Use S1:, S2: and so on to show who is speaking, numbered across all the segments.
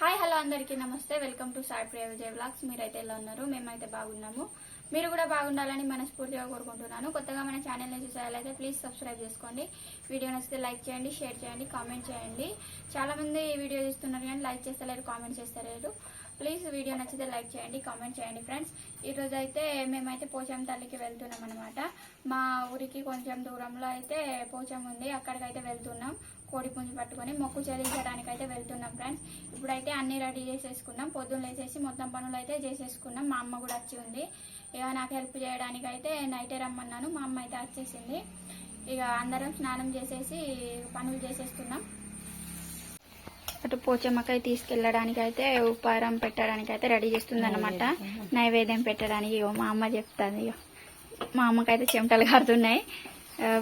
S1: Hi hello అందరికీ namaste. Welcome to Sai Priya Vijay blogs మీరైతే ఎలా ఉన్నారు? మేమైతే బాగున్నాము. మీరు కూడా బాగుండాలని మనస్ఫూర్తిగా కోరుకుంటున్నాను. కొత్తగా మన ఛానల్ని చూసేయాలైతే ప్లీజ్ సబ్స్క్రైబ్ చేసుకోండి. వీడియో నచ్చితే లైక్ చేయండి షేర్ చేయండి కామెంట్ చేయండి. చాలా మంది ఈ వీడియో చూస్తున్నారు కానీ లైక్ చేస్తలేరు కామెంట్ చేస్తలేరు. ప్లీజ్ వీడియో నచ్చితే లైక్ చేయండి కామెంట్ చేయండి ఫ్రెండ్స్. ఈరోజు అయితే మేమైతే పోచం తల్లికి వెళ్తున్నాం అనమాట మా ఊరికి కొంచెం దూరంలో అయితే పోచం ఉంది. అక్కడికైతే వెళ్తున్నాం. కోడి పుంజు పట్టుకొని మొక్కు చెల్లించడానికి అయితే వెళ్తున్నాం ఫ్రెండ్స్ ఇప్పుడైతే అన్ని రెడీ చేసేసుకున్నాం. పొద్దున్న లేచేసి మొత్తం పనులు అయితే చేసేసుకున్నాం. మా అమ్మ కూడా వచ్చి ఉంది. ఇక నాకు హెల్ప్ చేయడానికి అయితే నైటే రమ్మన్నాను. మా అమ్మ అయితే వచ్చేసింది. ఇక అందరం స్నానం చేసేసి పనులు చేసేస్తున్నాం అటు పోచమ్మకాయ తీసుకెళ్ళడానికి అయితే ఉపారం పెట్టడానికి అయితే రెడీ చేస్తుంది అనమాట నైవేద్యం పెట్టడానికి ఇగో మా అమ్మ చెప్తాది. మా అమ్మకైతే చెమటలు కారుతున్నాయి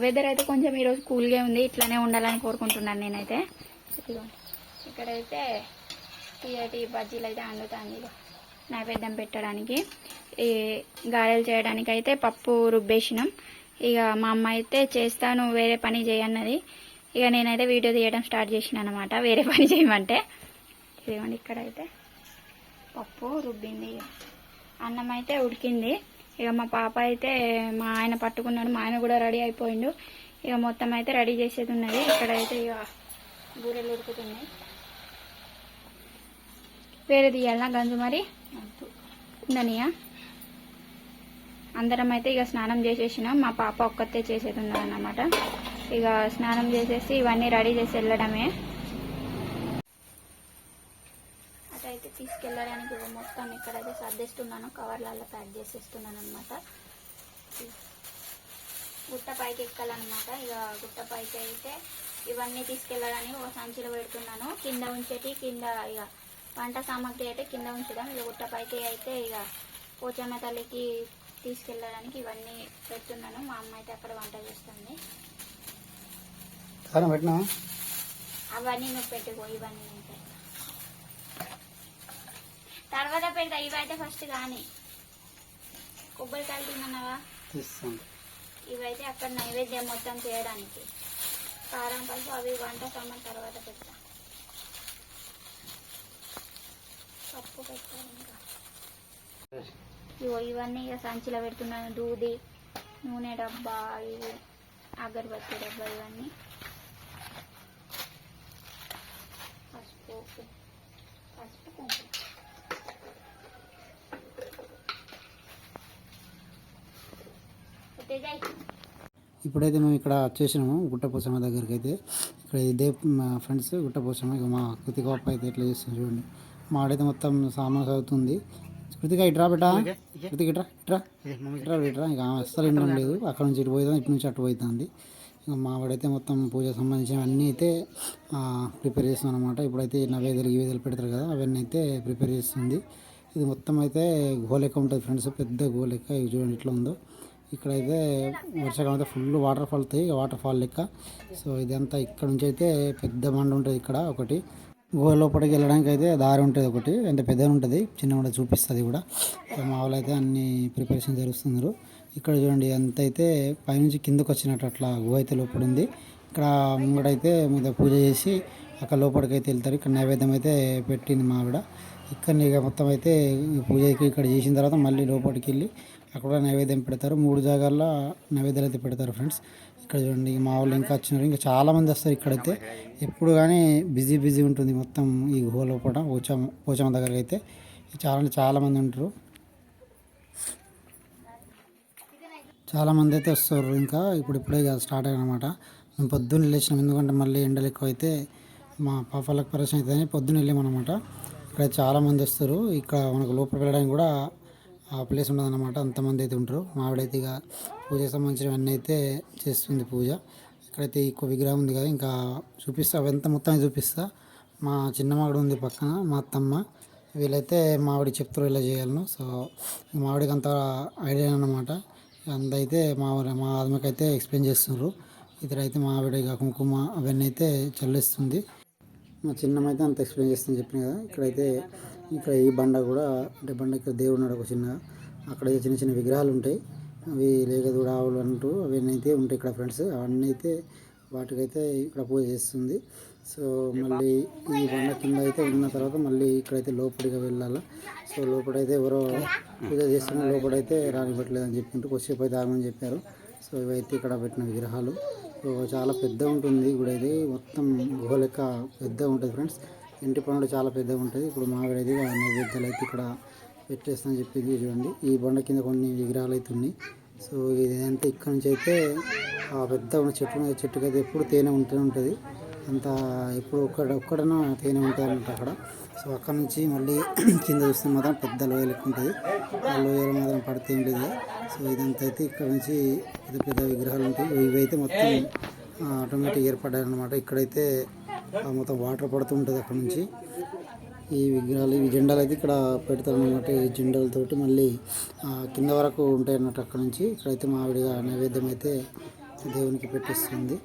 S1: వెదర్ అయితే కొంచెం ఈరోజు కూల్గా ఉంది. ఇట్లానే ఉండాలని కోరుకుంటున్నాను నేనైతే. ఇక్కడైతే తీయటి బజ్జీలు అయితే అందుతాను ఇగో నైవేద్యం పెట్టడానికి. ఈ గారెలు చేయడానికి అయితే పప్పు రుబ్బేసినాం. ఇక మా అమ్మ అయితే చేస్తాను వేరే పని చేయన్నది ఇక నేనైతే వీడియో తీయడం స్టార్ట్ చేసిన అనమాట వేరే పని చేయమంటే. ఇదిగోండి ఇక్కడైతే పప్పు రుబ్బింది. ఇక అన్నం అయితే ఉడికింది. ఇక మా పాప అయితే మా ఆయన పట్టుకున్నాడు మా ఆయన కూడా రెడీ అయిపోయిండు. ఇక మొత్తం అయితే రెడీ చేసేది ఉన్నది. ఇక్కడైతే ఇక బూరెలు ఉడుకుతున్నాయి. వేరే తీయాలనా గంజు మరి? ఉందనియా? అందరం అయితే ఇక స్నానం చేసేసినాం. మా పాప ఒక్కతే చేసేది ఉన్నదన్నమాట. ఇక స్నానం చేసేసి ఇవన్నీ రెడీ చేసి వెళ్ళడమే. అటైతే తీసుకెళ్ళడానికి మొత్తం ఇక్కడైతే సర్దేస్తున్నాను కవర్లలో ప్యాక్ చేసేస్తున్నాను అనమాట గుట్ట పైకి ఎక్కాలన్నమాట. ఇక గుట్ట పైకి అయితే ఇవన్నీ తీసుకెళ్ళడానికి ఒక సంచిలో పెడుతున్నాను. కింద ఉంచేటి కింద ఇక వంట సామాగ్రి అయితే కింద ఉంచుదాం ఇక గుట్ట పైకి అయితే ఇక పోచమ్మ తల్లికి తీసుకెళ్ళడానికి ఇవన్నీ పెడుతున్నాను. మా అమ్మ అయితే అక్కడ వంట చేస్తుంది. అవన్నీ నువ్వు పెట్టుకో ఇవన్నీ. తర్వాత పెడతా ఇవైతే ఫస్ట్ కానీ కొబ్బరికాయలు తిన్నావా? ఇవైతే అక్కడ నైవేద్యం మొత్తం చేయడానికి. కారం పసుపు అవి వంట సామాన్ తర్వాత పెడతా. పప్పు పెట్టాలి ఇంకా. ఇగో ఇవన్నీ ఇక సంచిలో పెడుతున్నాను. దూది నూనె డబ్బా ఇవి అగరబత్తి డబ్బా ఇవన్నీ. పసుపు. పసుపు కుంకుమ
S2: ఇప్పుడైతే మేము ఇక్కడ వచ్చేసినాము గుట్టపోసమ్మ దగ్గరికి అయితే ఇక్కడ ఇదే మా ఫ్రెండ్స్ గుట్టపోసమ్మ ఇక మా కృతిక పప్ప అయితే ఎట్లా చేస్తుంది చూడండి. మా ఆడైతే మొత్తం సామాన్ చదువుతుంది. కృతిక ఇట్రా బెటా. కృతిక ఇట్రా ఇట్రా ఇట్రా ఇట్రా ఇక అస్సలు ఇండం లేదు. అక్కడ నుంచి ఇటు పోయింది ఇటు నుంచి అటు పోతుంది. ఇక మా వాడైతే మొత్తం పూజ సంబంధించిన అన్నీ అయితే ప్రిపేర్ చేస్తున్నాం అనమాట ఇప్పుడైతే నవేదలు గివేదలు పెడతారు కదా అవన్నీ అయితే ప్రిపేర్ చేస్తుంది. ఇది మొత్తం అయితే గోలెక్క ఉంటుంది ఫ్రెండ్స్ పెద్ద గోలెక్క. ఇది చూడండి ఇట్లా ఉందో. ఇక్కడైతే వర్షాకాలం అయితే ఫుల్ వాటర్ ఫాల్ అవుతాయి వాటర్ ఫాల్ లెక్క. సో ఇదంతా ఇక్కడ నుంచి అయితే పెద్ద బండ ఉంటుంది ఇక్కడ ఒకటి. గుహ లోపలికి వెళ్ళడానికి అయితే దారి ఉంటుంది ఒకటి. అంటే పెద్దగా ఉంటుంది చిన్న కూడా చూపిస్తుంది కూడా. మా వాళ్ళు అయితే అన్ని ప్రిపరేషన్ జరుగుతున్నారు ఇక్కడ చూడండి ఎంత అయితే పైనుంచి కిందకు వచ్చినట్టు అట్లా గుహ అయితే లోపల ఉంది. ఇక్కడ ముంగడైతే మీద పూజ చేసి అక్కడ లోపలికి అయితే వెళ్తారు. ఇక్కడ నైవేద్యం అయితే పెట్టింది మా ఆవిడ. ఇక్కడ మొత్తం అయితే పూజ పూజకి ఇక్కడ చేసిన తర్వాత మళ్ళీ లోపలికి వెళ్ళి అక్కడ కూడా నైవేద్యం పెడతారు. మూడు జాగాల్లో నైవేద్యాలు అయితే పెడతారు ఫ్రెండ్స్. ఇక్కడ చూడండి మా వాళ్ళు ఇంకా వచ్చినారు. ఇంకా చాలామంది వస్తారు ఇక్కడైతే. ఎప్పుడు కానీ బిజీ బిజీ ఉంటుంది మొత్తం ఈ గుహ లోపల పోచమ్మ పోచమ్మ దగ్గరికి అయితే. చాలా అంటే ఉంటారు. చాలామంది అయితే వస్తారు. ఇంకా ఇప్పుడు ఇప్పుడే స్టార్ట్ అయ్యానమాట మేము పొద్దున్న లేచినాం. ఎందుకంటే మళ్ళీ ఎండలు ఎక్కువ అయితే మా పాపాలకు పరిచయం అవుతుందని పొద్దున్న వెళ్ళామన్నమాట ఇక్కడ చాలామంది వస్తారు. ఇక్కడ మనకు లోపలికి వెళ్ళడానికి కూడా ప్లేస్ ఉండదన్నమాట అంతమంది అయితే ఉంటారు. మావిడైతే ఇక పూజకి సంబంధించినవన్నీ అయితే చేస్తుంది పూజ. ఇక్కడైతే ఇంకో విగ్రహం ఉంది కదా ఇంకా చూపిస్తా. అవంతా మొత్తం చూపిస్తా. మా చిన్న ఉంది పక్కన మా అత్తమ్మ. వీళ్ళైతే మావిడి చెప్తారు ఇలా చేయాలను. సో మావిడికి అంత ఐడియా అనమాట అందైతే మా మా ఆత్మకైతే ఎక్స్ప్లెయిన్ చేస్తున్నారు ఇద్దరైతే మా కుంకుమ అవన్నీ అయితే చల్లిస్తుంది. మా చిన్నమ్మ అయితే అంత ఎక్స్ప్లెయిన్ చేస్తుంది చెప్పిన కదా. ఇక్కడైతే ఇక్కడ ఈ బండ కూడా అంటే బండ ఇక్కడ దేవుడు ఉన్నాడు ఒక చిన్న అక్కడ చిన్న చిన్న విగ్రహాలు ఉంటాయి. అవి లేగదూడ ఆవులు అంటూ అవన్నీ అయితే ఉంటాయి ఇక్కడ ఫ్రెండ్స్. అవన్నీ అయితే వాటికైతే ఇక్కడ పూజ చేస్తుంది. సో మళ్ళీ ఈ బండ కింద అయితే ఉన్న తర్వాత మళ్ళీ ఇక్కడైతే లోపలిగా వెళ్ళాలి. సో లోపలైతే ఎవరో పూజ చేస్తున్న లోపలైతే రానివ్వట్లేదు అని కొద్దిసేపు అయితే ఆగమని చెప్పారు. సో ఇవైతే ఇక్కడ పెట్టిన విగ్రహాలు. సో చాలా పెద్ద ఉంటుంది గుడి అయితే. మొత్తం గుహ లెక్క పెద్ద ఉంటుంది ఫ్రెండ్స్. ఇంటి పనులు చాలా పెద్దగా ఉంటుంది ఇప్పుడు మావిడైతే నైవేద్యాలు అయితే ఇక్కడ పెట్టేస్తా అని చెప్పింది చూడండి. ఈ బండ కింద కొన్ని విగ్రహాలు అయితే ఉన్నాయి. సో ఇదంతా ఇక్కడ నుంచి అయితే ఆ పెద్ద ఉన్న చెట్టు చెట్టుకి అయితే ఎప్పుడు తేనె ఉంటూనే ఉంటుంది. అంత ఎప్పుడు ఒక్కడ ఒక్కడనా తేనె ఉంటుంది అక్కడ. సో అక్కడ నుంచి మళ్ళీ కింద చూస్తే మాత్రం పెద్ద లోయలు ఉంటుంది. ఆ లోయలు మాత్రం పడితే ఏం లేదు. సో ఇదంతా అయితే ఇక్కడ నుంచి పెద్ద పెద్ద విగ్రహాలు ఉంటాయి. ఇవి అయితే మొత్తం ఆటోమేటిక్ ఏర్పడ్డాయి అనమాట ఇక్కడైతే మొత్తం వాటర్ పడుతూ ఉంటుంది అక్కడ నుంచి. ఈ విగ్రహాలు ఈ జెండాలు అయితే ఇక్కడ పెడతారు అన్నమాట ఈ జెండాలతోటి మళ్ళీ కింద వరకు ఉంటాయి అన్నట్టు అక్కడ నుంచి. ఇక్కడైతే మావిడిగా నైవేద్యం అయితే దేవునికి పెట్టిస్తుంది.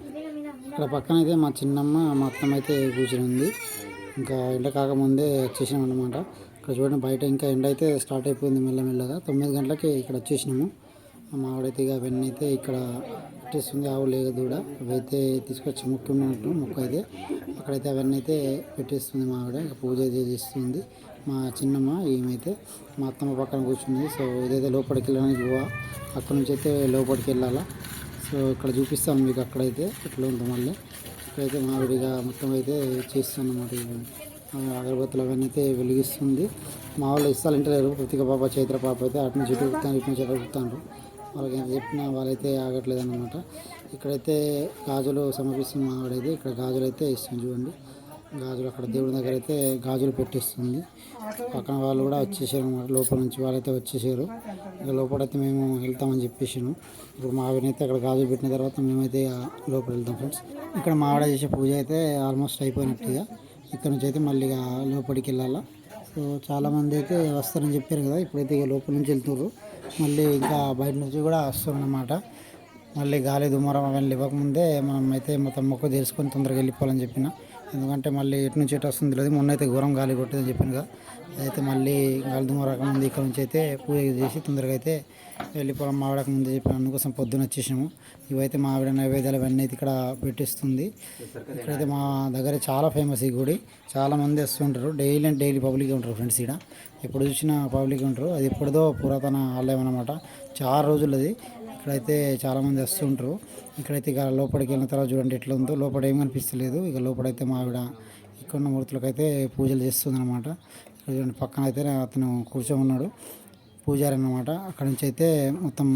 S2: ఇక్కడ పక్కన అయితే మా చిన్నమ్మ మా అత్తమ్మ అయితే కూర్చుని ఉంది ఇంకా ఎండ కాకముందే వచ్చేసినాం అనమాట ఇక్కడ చూడండి బయట ఇంకా ఎండ అయితే స్టార్ట్ అయిపోయింది మెల్లమెల్లగా. తొమ్మిది గంటలకి ఇక్కడ వచ్చేసినాము. మా ఆవిడైతే ఇక అవన్నీ అయితే ఇక్కడ పెట్టేస్తుంది. ఆవు లేక దూడ. అవైతే తీసుకొచ్చి ముక్కున్నట్టు మొక్క అయితే. అక్కడైతే అవన్నీ అయితే పెట్టేస్తుంది మావిడ. ఇంకా పూజ అయితే చేస్తుంది. మా చిన్నమ్మ ఈమెతే మా అత్తమ్మ పక్కన కూర్చుంది. సో ఇదైతే లోపలికి వెళ్ళడానికి గుహ అక్కడ నుంచి అయితే లోపలికి వెళ్ళాలా. సో ఇక్కడ చూపిస్తాను మీకు అక్కడైతే. ఎట్లా ఉంది మళ్ళీ. ఇక్కడైతే మావిడిగా మొత్తం అయితే చేస్తాను అన్నమాట అగరబత్తులు అవన్నీ అయితే వెలిగిస్తుంది. మా వాళ్ళు ఇస్తాలంటే లేరు. కృతిక పాప చైత్ర పాప అయితే అటు నుంచి ఇటు ఉరుకుతాను ఇటు నుంచి వాళ్ళకి ఎంత చెప్పినా వాళ్ళైతే ఆగట్లేదు అనమాట ఇక్కడైతే గాజులు సమర్పిస్తుంది మా ఇక్కడ గాజులు అయితే ఇస్తుంది చూడండి. గాజులు అక్కడ దేవుడి దగ్గర అయితే గాజులు పెట్టిస్తుంది. పక్కన వాళ్ళు కూడా వచ్చేసారు అనమాట లోపల నుంచి వాళ్ళైతే వచ్చేసారు. ఇక లోపలైతే మేము వెళ్తామని చెప్పేసాను. ఇప్పుడు మా ఆవిడనైతే అక్కడ గాజులు పెట్టిన తర్వాత మేమైతే లోపల వెళ్తాం ఫ్రెండ్స్. ఇక్కడ మా ఆవిడ చేసే పూజ అయితే ఆల్మోస్ట్ అయిపోయినట్టుగా ఇక్కడ నుంచి అయితే మళ్ళీ ఇక లోపలికి వెళ్ళాలా. సో చాలామంది అయితే వస్తారని చెప్పారు కదా. ఇప్పుడైతే ఇక లోపల నుంచి వెళ్తున్నారు మళ్ళీ ఇంకా బయట నుంచి కూడా వస్తుందన్నమాట మళ్ళీ గాలి దుమారం అవన్నీ ఇవ్వకముందే మనం అయితే మొత్తం మొక్క తెలుసుకొని తొందరగా వెళ్ళిపోవాలని చెప్పిన. ఎందుకంటే మళ్ళీ ఎటు నుంచి ఎటు వస్తుంది లేదు మొన్న అయితే ఘోరం గాలి కొట్టేదని చెప్పినగా. కదా అయితే మళ్ళీ గాలి దుమారం ముందు ఇక్కడ నుంచి అయితే పూజ చేసి తొందరగా అయితే వెళ్ళిపోవడం మావిడక ముందు చెప్పిన. అందుకోసం పొద్దున వచ్చేసాము ఇవైతే మా ఆవిడ నైవేద్యాలు అవన్నీ అయితే ఇక్కడ పెట్టిస్తుంది. ఇక్కడైతే మా దగ్గర చాలా ఫేమస్ ఈ గుడి. చాలామంది వస్తుంటారు. డైలీ అండ్ డైలీ పబ్లిక్గా ఉంటారు ఫ్రెండ్స్ ఇక్కడ ఎప్పుడు చూసినా పబ్లిక్ ఉంటారు. అది ఎప్పుడుదో పురాతన ఆలయం అనమాట చాలా రోజులు అది ఇక్కడైతే చాలామంది వస్తుంటారు. ఇక్కడైతే ఇక లోపలికి వెళ్ళిన తర్వాత చూడండి ఎట్లా ఉందో. లోపల ఏం కనిపిస్తలేదు. ఇక లోపలైతే మా ఆవిడ ఇక్కడ ఉన్న మూర్తులకైతే పూజలు చేస్తుందనమాట ఇక్కడ చూడండి పక్కన అయితే అతను కూర్చొని ఉన్నాడు. పూజారి అనమాట అక్కడి నుంచి అయితే మొత్తం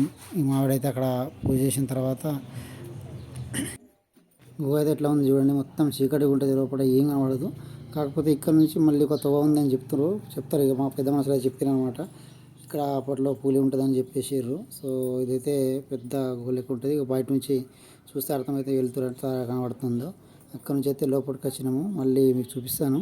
S2: మావిడైతే అక్కడ పూజ చేసిన తర్వాత గుహ అయితే ఎట్లా ఉంది చూడండి. మొత్తం చీకటిగా ఉంటుంది. లోపల ఏం కనబడదు. కాకపోతే ఇక్కడ నుంచి మళ్ళీ కొత్త గుహ ఉందని చెప్తారు చెప్తారు ఇక మా పెద్ద మనసులో చెప్పారు అనమాట ఇక్కడ అప్పట్లో పూలి ఉంటుందని చెప్పేసారు సో ఇదైతే పెద్ద గుహ ఉంటుంది. ఇక బయట నుంచి చూస్తే అర్థమైతే వెళ్తున్నట్టు కనబడుతుందో. అక్కడ నుంచి అయితే లోపలికి వచ్చినాము. మళ్ళీ మీకు చూపిస్తాను.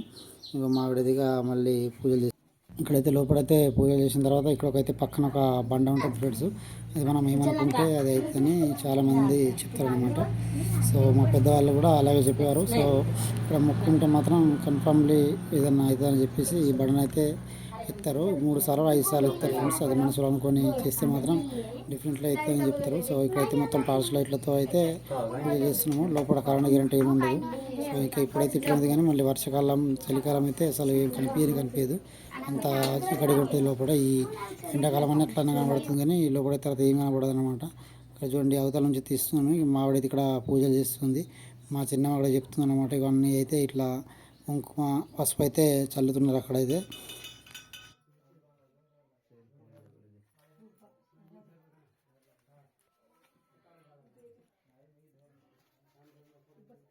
S2: ఇక మా ఆవిడదిగా మళ్ళీ పూజలు ఇక్కడైతే లోపలైతే పూజ చేసిన తర్వాత ఇక్కడకైతే పక్కన ఒక బండ ఉంటుంది ఫ్రెండ్స్. అది మనం ఏమనుకుంటే అది అయితేనే చాలామంది చెప్తారనమాట సో మా పెద్దవాళ్ళు కూడా అలాగే చెప్పేవారు. సో ఇక్కడ మొక్కుంటే మాత్రం కన్ఫర్మ్లీ ఏదన్నా అవుతుందని చెప్పేసి ఈ బండనైతే ఎత్తారు మూడు సార్లు ఐదు సార్లు ఎత్తారు ఫ్రెండ్స్ అది మనసులో అనుకొని చేస్తే మాత్రం డిఫరెంట్గా అవుతుందని చెప్తారు. సో ఇక్కడైతే మొత్తం టార్చ్ లైట్లతో అయితే పూజ చేస్తున్నాము. లోపల కరెంట్ గ్యారంటీ ఏమి ఉండదు. సో ఇంకా ఇప్పుడైతే ఇట్లా ఉంది కానీ మళ్ళీ వర్షాకాలం చలికాలం అయితే అసలు ఏం కనిపించదు కనిపించదు. అంత చీకటిగా ఉంటుంది లోపల ఈ ఎండాకాలం అన్న ఎట్లా కనబడుతుంది కానీ ఈ లోపల తర్వాత ఏం కనబడదు అనమాట ఇక్కడ చూడండి అవతల నుంచి తీస్తున్నాను. మావిడైతే ఇక్కడ పూజలు చేస్తుంది. మా చిన్నమ్మ కూడా చెప్తుంది అనమాట ఇవన్నీ అయితే ఇట్లా కుంకుమ పసుపు అయితే చల్లుతున్నారు అక్కడైతే.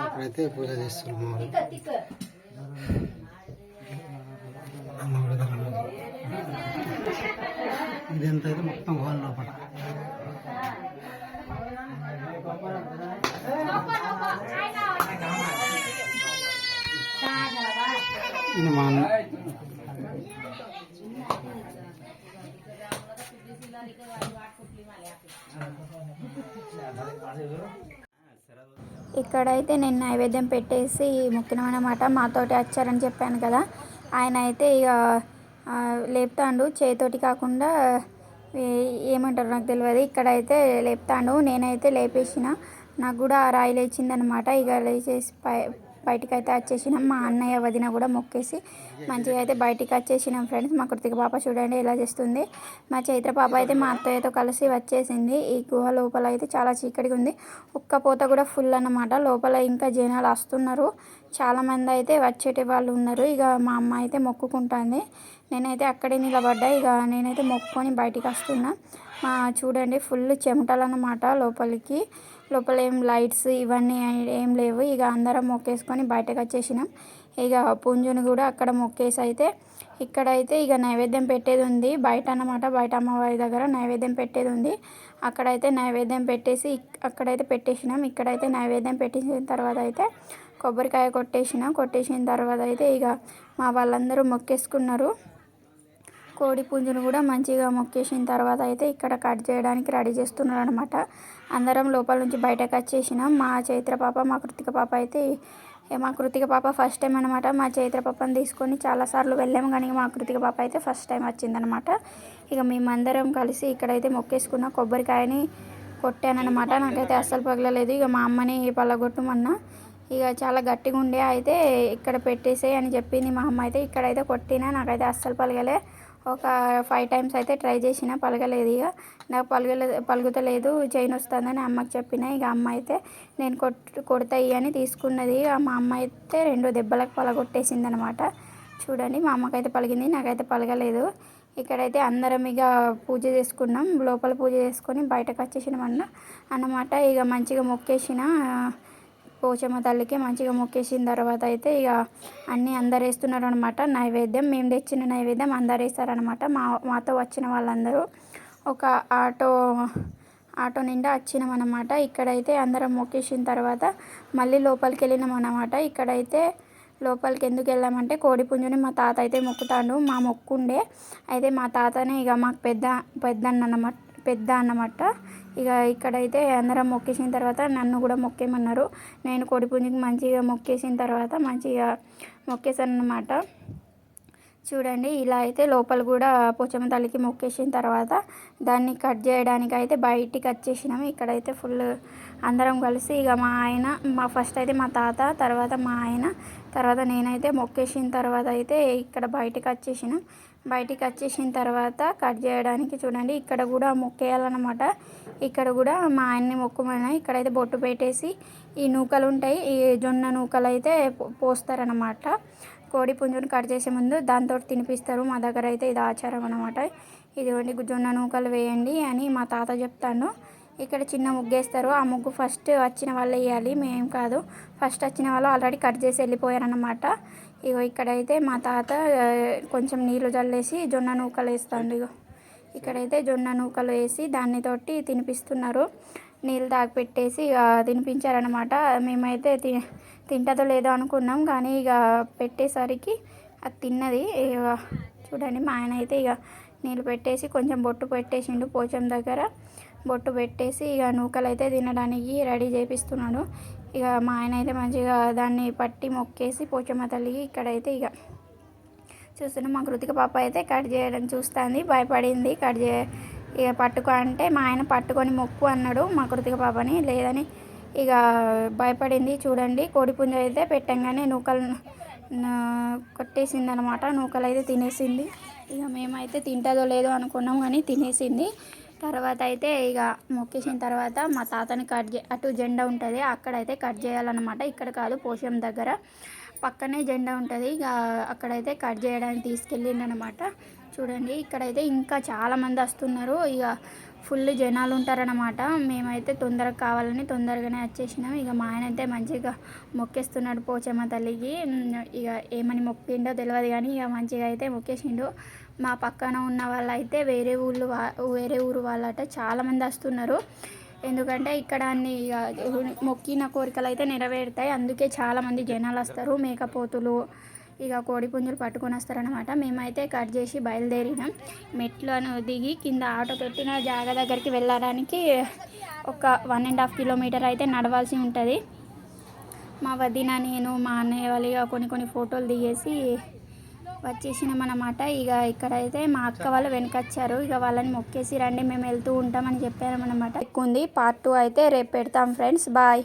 S2: అక్కడైతే పూజ చేస్తున్నాం ఇదంతా అయితే మొత్తం హాల్ లోపల. మా అన్న.
S1: ఇక్కడైతే నేను నైవేద్యం పెట్టేసి మొక్కినామన్నమాట మాతోటి వచ్చారని చెప్పాను కదా. ఆయన అయితే ఇక లేపుతాండు. చేతోటి కాకుండా ఏమంటారు నాకు తెలియదు ఇక్కడైతే లేపుతాండు. నేనైతే లేపేసిన. నాకు కూడా ఆ రాయి లేచిందనమాట ఇక లేచేసి పై బయటికి అయితే వచ్చేసినాం మా అన్నయ్య వదిన కూడా మొక్కేసి మంచిగా అయితే బయటికి వచ్చేసినాం ఫ్రెండ్స్. మా కృతిక పాప చూడండి ఎలా చేస్తుంది. మా చైత్ర పాప అయితే మా అత్తయ్యతో కలిసి వచ్చేసింది. ఈ గుహ లోపల అయితే చాలా చీకటిగా ఉంది. ఒక్క పూత కూడా ఫుల్ అన్నమాట. లోపల ఇంకా జనాలు వస్తున్నారు. చాలామంది అయితే వచ్చేటి వాళ్ళు ఉన్నారు. ఇక మా అమ్మ అయితే మొక్కుకుంటుంది. నేనైతే అక్కడే నిలబడ్డా. ఇక నేనైతే మొక్కుకొని బయటికి వస్తున్నా. మా చూడండి ఫుల్ చెమటలు అన్నమాట లోపలికి. లోపల ఏం లైట్స్ ఇవన్నీ ఏం లేవు. ఇక అందరం మొక్కేసుకొని బయటకు వచ్చేసినాం ఇక పుంజుని కూడా అక్కడ మొక్కేసి అయితే ఇక్కడైతే ఇక నైవేద్యం పెట్టేది ఉంది. బయట అన్నమాట బయట అమ్మవారి దగ్గర నైవేద్యం పెట్టేది ఉంది. అక్కడైతే నైవేద్యం పెట్టేసి అక్కడైతే పెట్టేసినాం. ఇక్కడైతే నైవేద్యం పెట్టేసిన తర్వాత అయితే కొబ్బరికాయ కొట్టేసిన. కొట్టేసిన తర్వాత అయితే ఇక మా వాళ్ళందరూ మొక్కేసుకున్నారు. కోడి పుంజును కూడా మంచిగా మొక్కేసిన తర్వాత అయితే ఇక్కడ కట్ చేయడానికి రెడీ చేస్తున్నారు అనమాట అందరం లోపల నుంచి బయటకు వచ్చేసినాం. మా చైత్ర పాప మా కృతిక పాప అయితే మా కృతిక పాప ఫస్ట్ టైం అనమాట మా చైత్ర పాపని తీసుకొని చాలాసార్లు వెళ్ళాము కానీ మా కృతిక పాప అయితే ఫస్ట్ టైం వచ్చిందనమాట ఇక మేమందరం కలిసి ఇక్కడైతే మొక్కేసుకున్న కొబ్బరికాయని కొట్టానమాట నాకైతే అస్సలు పగలలేదు. ఇక మా అమ్మని పళ్ళగొట్టమన్నా ఇక చాలా గట్టిగా ఉండే అయితే ఇక్కడ పెట్టేసేయ్ అని చెప్పింది మా అమ్మ అయితే. ఇక్కడైతే కొట్టినా నాకైతే అస్సలు పలగలే. ఒక ఫైవ్ టైమ్స్ అయితే ట్రై చేసిన పలగలేదు ఇక. నాకు పలగలే పలుగుతలేదు. చైన్ వస్తుందని అమ్మకి చెప్పిన ఇక అమ్మ అయితే నేను కొట్ కొడతాయి అని తీసుకున్నది. మా అమ్మ అయితే రెండు దెబ్బలకు పలగొట్టేసింది అనమాట చూడండి మా అమ్మకైతే పలిగింది నాకైతే పలగలేదు. ఇక్కడైతే అందరం ఇక పూజ చేసుకున్నాం. లోపల పూజ చేసుకొని బయటకు వచ్చేసినాం అన్న అన్నమాట. ఇక మంచిగా మొక్కేసిన పోచమ్మ తల్లికి మంచిగా మొక్కేసిన తర్వాత అయితే ఇక అన్నీ అందరు వేస్తున్నారు అనమాట నైవేద్యం మేము తెచ్చిన నైవేద్యం అందరు వేస్తారనమాట మా మాతో వచ్చిన వాళ్ళందరూ ఒక ఆటో ఆటో నిండా వచ్చినాం అనమాట ఇక్కడైతే అందరం మొక్కేసిన తర్వాత మళ్ళీ లోపలికి వెళ్ళినాం అనమాట ఇక్కడైతే లోపలికి ఎందుకు వెళ్ళామంటే కోడి పుంజుని మా తాత అయితే మొక్కుతాడు. మా మొక్కుండే. అయితే మా తాతనే ఇక మాకు పెద్ద పెద్ద అన్నమాట పెద్ద అన్నమాట. ఇక ఇక్కడైతే అందరం మొక్కేసిన తర్వాత నన్ను కూడా మొక్కేమన్నారు నేను కోడి పుంజుకి మంచిగా మొక్కేసిన తర్వాత మంచిగా మొక్కేసాను అన్నమాట చూడండి ఇలా అయితే లోపల కూడా పోచమ్మ తల్లికి మొక్కేసిన తర్వాత దాన్ని కట్ చేయడానికి అయితే బయటికి వచ్చేసినాము. ఇక్కడైతే ఫుల్ అందరం కలిసి ఇక మా ఆయన మా ఫస్ట్ అయితే మా తాత తర్వాత మా ఆయన తర్వాత నేనైతే మొక్కేసిన తర్వాత అయితే ఇక్కడ బయటికి వచ్చేసినాం. బయటికి వచ్చేసిన తర్వాత కట్ చేయడానికి చూడండి ఇక్కడ కూడా మొక్కేయాలన్నమాట. ఇక్కడ కూడా మా ఆయన్ని మొక్కమని ఇక్కడైతే బొట్టు పెట్టేసి ఈ నూకలు ఉంటాయి ఈ జొన్న నూకలు అయితే పోస్తారనమాట కోడి పుంజుని కట్ చేసే ముందు దాంతో తినిపిస్తారు మా దగ్గర అయితే ఇది ఆచారం అనమాట ఇదిగోండి జొన్న నూకలు వేయండి అని మా తాత చెప్తాను. ఇక్కడ చిన్న ముగ్గు వేస్తారు ఆ ముగ్గు ఫస్ట్ వచ్చిన వాళ్ళు వేయాలి మేం కాదు. ఫస్ట్ వచ్చిన వాళ్ళు ఆల్రెడీ కట్ చేసి వెళ్ళిపోయారనమాట ఇగో ఇక్కడైతే మా తాత కొంచెం నీళ్ళు చల్లేసి జొన్న నూకలు వేస్తాడు ఇగో. ఇక్కడైతే జొన్న నూకలు వేసి దాన్ని తోటి తినిపిస్తున్నారు. నీళ్ళు తాగి పెట్టేసి ఇక తినిపించారనమాట మేమైతే తి తింటదో లేదో అనుకున్నాం కానీ ఇక పెట్టేసరికి అది తిన్నది. ఇక చూడండి మా ఆయన అయితే ఇక నీళ్ళు పెట్టేసి కొంచెం బొట్టు పెట్టేసిండు పోచం దగ్గర. బొట్టు పెట్టేసి ఇక నూకలు అయితే తినడానికి రెడీ చేపిస్తున్నాడు. ఇక మా ఆయన అయితే మంచిగా దాన్ని పట్టి మొక్కేసి పోచమ్మ తల్లికి ఇక్కడైతే ఇక చూస్తున్నాం మా కృతిక పాప అయితే కట్ చేయడం చూస్తుంది భయపడింది కట్ చే ఇక పట్టుకో అంటే మా ఆయన పట్టుకొని మొక్కు అన్నాడు మా కృతిక పాపని లేదని ఇక భయపడింది చూడండి కోడిపుంజ అయితే పెట్టంగానే నూకలు కొట్టేసింది అనమాట నూకలు అయితే తినేసింది. ఇక మేమైతే తింటదో లేదో అనుకున్నాం కానీ తినేసింది. తర్వాత అయితే ఇక మొక్కేసిన తర్వాత మా తాతని కట్ చే అటు జెండా ఉంటుంది అక్కడైతే కట్ చేయాలన్నమాట. ఇక్కడ కాదు పోషం దగ్గర పక్కనే జెండా ఉంటుంది. ఇక అక్కడైతే కట్ చేయడానికి తీసుకెళ్ళిండనమాట చూడండి ఇక్కడైతే ఇంకా చాలామంది వస్తున్నారు. ఇక ఫుల్ జనాలు ఉంటారనమాట మేమైతే తొందరగా కావాలని తొందరగానే వచ్చేసినాం. ఇక మా ఆయన అయితే మంచిగా మొక్కేస్తున్నాడు పోచమ్మ తల్లికి. ఇక ఏమని మొక్కిండో తెలియదు కానీ ఇక మంచిగా అయితే మొక్కేసిండు. మా పక్కన ఉన్న వాళ్ళైతే వేరే ఊళ్ళు వా- వేరే ఊరు వాళ్ళట చాలామంది వస్తున్నారు. ఎందుకంటే ఇక్కడ అన్ని ఇక మొక్కిన కోరికలు అయితే నెరవేరుతాయి. అందుకే చాలామంది జనాలు వస్తారు మేకపోతులు ఇక కోడి పుంజులు పట్టుకొని వస్తారనమాట మేమైతే కట్ చేసి బయలుదేరినాం. మెట్లను దిగి కింద ఆటో పెట్టిన జాగా దగ్గరికి వెళ్ళడానికి ఒక వన్ అండ్ హాఫ్ కిలోమీటర్ అయితే నడవాల్సి ఉంటుంది. మా వదిన నేను మా అన్నయ్య వాళ్ళు ఇక కొన్ని కొన్ని ఫోటోలు దిగేసి వచ్చేసినాం ఇక ఇక్కడైతే మా అక్క వాళ్ళు వెనకొచ్చారు. ఇక వాళ్ళని మొక్కేసి రండి మేము వెళ్తూ ఉంటామని చెప్పారనమాట ఎక్కువ ఉంది పార్ట్ టూ అయితే రేపు పెడతాం ఫ్రెండ్స్. బాయ్.